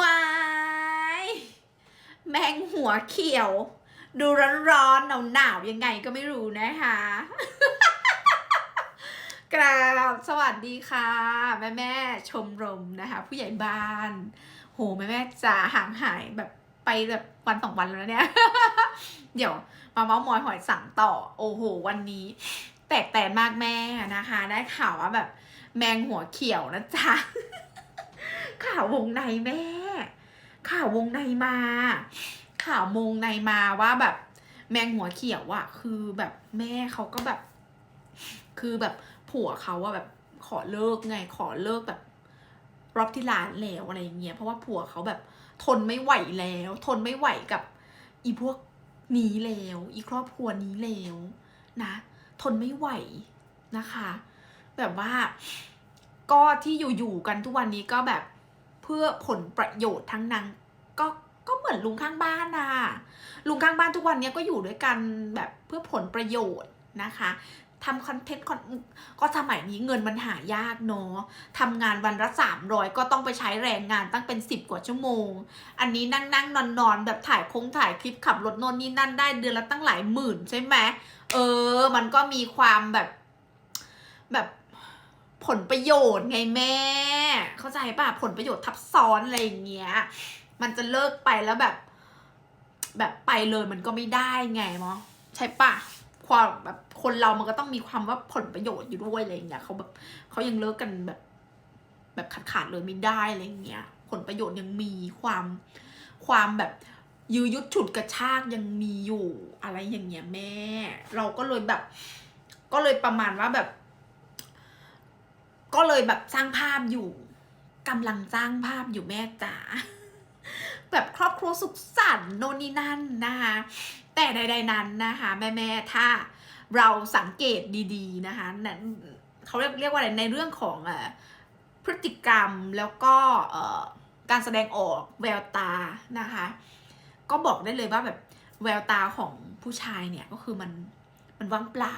วายแมงหัวเขียว ดูร้อนๆหนาวๆยังไงก็ไม่รู้นะคะกราบสวัสดีค่ะ แม่แม่ชมรมนะคะ ผู้ใหญ่บ้าน โหแม่แม่จะห่างหายแบบไปแบบวันสองวันแล้วเนี่ย เดี๋ยวมาเมาส์มอยหอยสั่งต่อ โอ้โห วันนี้แตกแต่มากแม่นะคะ ได้ข่าวว่าแบบแมงหัวเขียวนะจ๊ะ ข่าววงในแม่ ข่าววงในมา ข่าววงในมาว่าแบบ แมงหัวเขียวอะคือแบบแม่เขาก็แบบ คือแบบผัวเขาอะแบบขอเลิกไงขอเลิกแบบรอบที่ร้านแล้วอะไรเงี้ยเพราะว่าผัวเขาแบบทนไม่ไหวแล้ว ทนไม่ไหวกับ อีพวกนี้แล้วอีครอบครัวนี้แล้วนะ ทนไม่ไหวนะคะ แบบว่า ก็ที่อยู่ๆกันทุกวันนี้ก็แบบ เพื่อผลประโยชน์ทั้งนั้นก็ก็เหมือนลุงข้างบ้านน่ะลุงข้างบ้านทุกวันนี้ก็อยู่ด้วยกันแบบเพื่อผลประโยชน์นะคะทำคอนเทนต์คอนก็สมัยนี้เงินมันหายากเนาะทำงานวันละสามร้อยก็ต้องไปใช้แรงงานตั้งเป็นสิบกว่าชั่วโมง อันนี้นั่งนั่งนอนนอนแบบถ่ายคงถ่ายคลิปขับรถโน่นนี่นั่นได้เดือนละตั้งหลายหมื่นใช่ไหมเออ มันก็มีความแบบแบบ ผลประโยชน์ไงแม่ เข้าใจป่ะผลประโยชน์ทับซ้อนอะไรอย่างเงี้ย มันจะเลิกไปแล้วแบบ แบบไปเลยมันก็ไม่ได้ไงมอใช่ป่ะความแบบคนเรามันก็ต้องมีความว่าผลประโยชน์อยู่ด้วยอะไรอย่างเงี้ยเขาแบบเขายังเลิกกันแบบ แบบขาดขาดๆเลยไม่ได้อะไรอย่างเงี้ย ผลประโยชน์ยังมีความความแบบยื้อยุดฉุดกระชากยังมีอยู่อะไรอย่างเงี้ยแม่ เราก็เลยแบบ ก็เลยประมาณว่าแบบ ก็เลยแบบสร้างภาพอยู่กำลังสร้างภาพอยู่แม่จ๋าแบบครอบครัวสุขสันต์โน่นนี่นั่นนะคะแต่ใด ๆ นั้นนะคะแม่ๆถ้าเราสังเกตดีๆนะคะนั่นเขาเรียกเรียกว่าอะไรในเรื่องของอพฤติกรรมแล้วก็การแสดงออกแววตานะคะ ก็บอกได้เลยว่าแบบแววตาของผู้ชายเนี่ยก็คือมันมันว่างเปล่า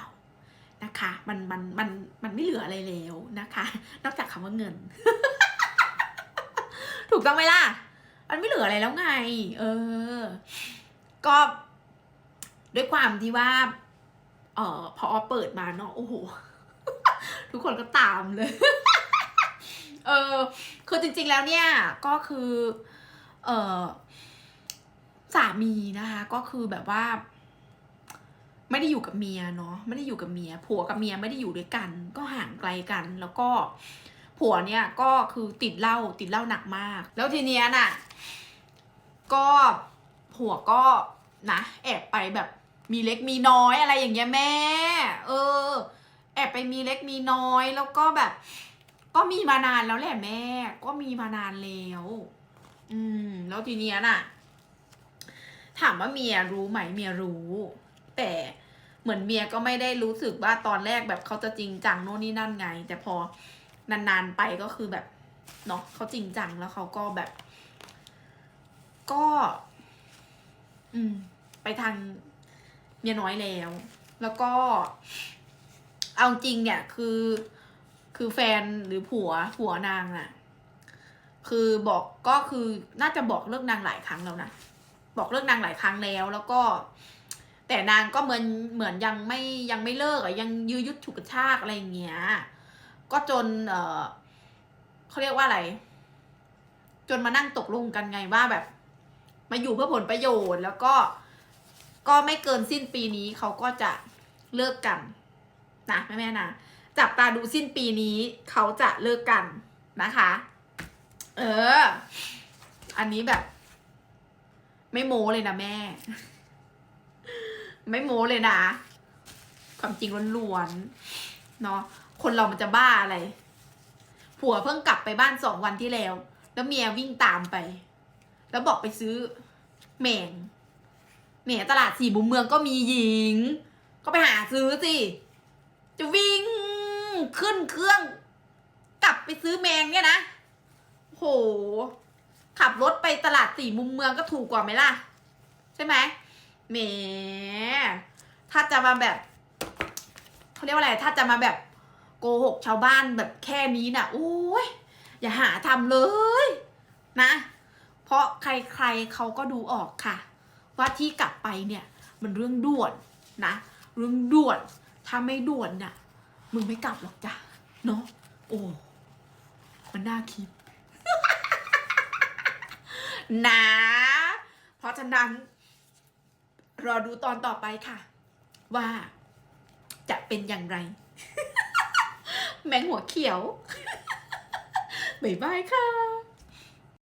นะคะมันมันมันมันไม่เหลืออะไรแล้วนะคะ นอกจากคำว่าเงิน ถูกต้องไหมล่ะ มันไม่เหลืออะไรแล้วไง เออ ก็ด้วยความที่ว่า เอ่อพอเปิดมาเนาะโอ้โห ทุกคนก็ตามเลย เออคือจริง ๆแล้วเนี่ย ก็คือ เออสามีนะคะ ก็คือแบบว่า ไม่ได้อยู่กับเมียเนาะไม่ได้อยู่กับเมีย ผัวกับเมียไม่ได้อยู่ด้วยกัน ก็ห่างไกลกัน แล้วก็ผัวเนี่ยก็คือติดเหล้าติดเหล้าหนักมาก แล้วทีเนี้ยน่ะ ก็ผัวก็นะแอบไปแบบมีเล็กมีน้อยอะไรอย่างเงี้ยแม่ เออ แอบไปมีเล็กมีน้อยแล้วก็แบบ ก็มีมานานแล้วแหละแม่ ก็มีมานานแล้ว อืม แล้วทีเนี้ยน่ะ ถามว่าเมียรู้ไหมเมียรู้ แต่เหมือนเมียก็ไม่ได้รู้สึกว่าตอนแรกแบบเขาจะจริงจังโน่นนี่นั่นไง แต่พอนานๆไปก็คือแบบเนาะเขาจริงจังแล้วเขาก็แบบ ก็ อืม ไปทางเมียน้อยแล้ว แล้วก็ เอาจริงเนี่ยคือ คือแฟนหรือผัวผัวนางอะคือบอกก็คือน่าจะบอกเลิกนางหลายครั้งแล้วนะบอกเลิกนางหลายครั้งแล้ว แล้วก็ แต่นางก็เหมือนเหมือนยังไม่ยังไม่เลิกอะยังยื้อยุดฉุกกระชากอะไรอย่างเงี้ย ก็จนเออเขาเรียกว่าอะไร จนมานั่งตกลงกันไงว่าแบบ มาอยู่เพื่อผลประโยชน์ แล้วก็ก็ไม่เกินสิ้นปีนี้เขาก็จะเลิกกันนะแม่แม่ๆนะจับตาดูสิ้นปีนี้เขาจะเลิกกันนะคะ เออ อันนี้แบบ ไม่โม้เลยนะแม่ ไม่โม้เลยนะ ความจริงล้วนๆเนาะคนเรามันจะบ้าอะไร ผัวเพิ่งกลับไปบ้านสองวันที่แล้ว แล้วเมียวิ่งตามไป แล้วบอกไปซื้อแหม่งแหม่ตลาดสี่มุมเมืองก็มีหญิง ก็ไปหาซื้อสิ จะวิ่งขึ้นเครื่อง กลับไปซื้อแมงเนี่ยนะโห ขับรถไปตลาดสี่มุมเมืองก็ถูกกว่าไหมล่ะ ใช่ไหม แหม ถ้าจะมาแบบเขาเรียกว่าอะไร ถ้าจะมาแบบโกหกชาวบ้านแบบแค่นี้น่ะโอ้ยอย่าหาทำเลยนะใครๆเขาก็ดูออกค่ะ ว่าที่กลับไปเนี่ย มันเรื่องด่วนนะ เรื่องด่วน ถ้าไม่ด่วนน่ะ มึงไม่กลับหรอกจ้ะ เนาะ โอ้ มันน่าคิด นะ เพราะฉะนั้น รอดูตอนต่อไปค่ะ ว่าจะเป็นอย่างไร แมงหัวเขียว บ๊ายบายค่ะ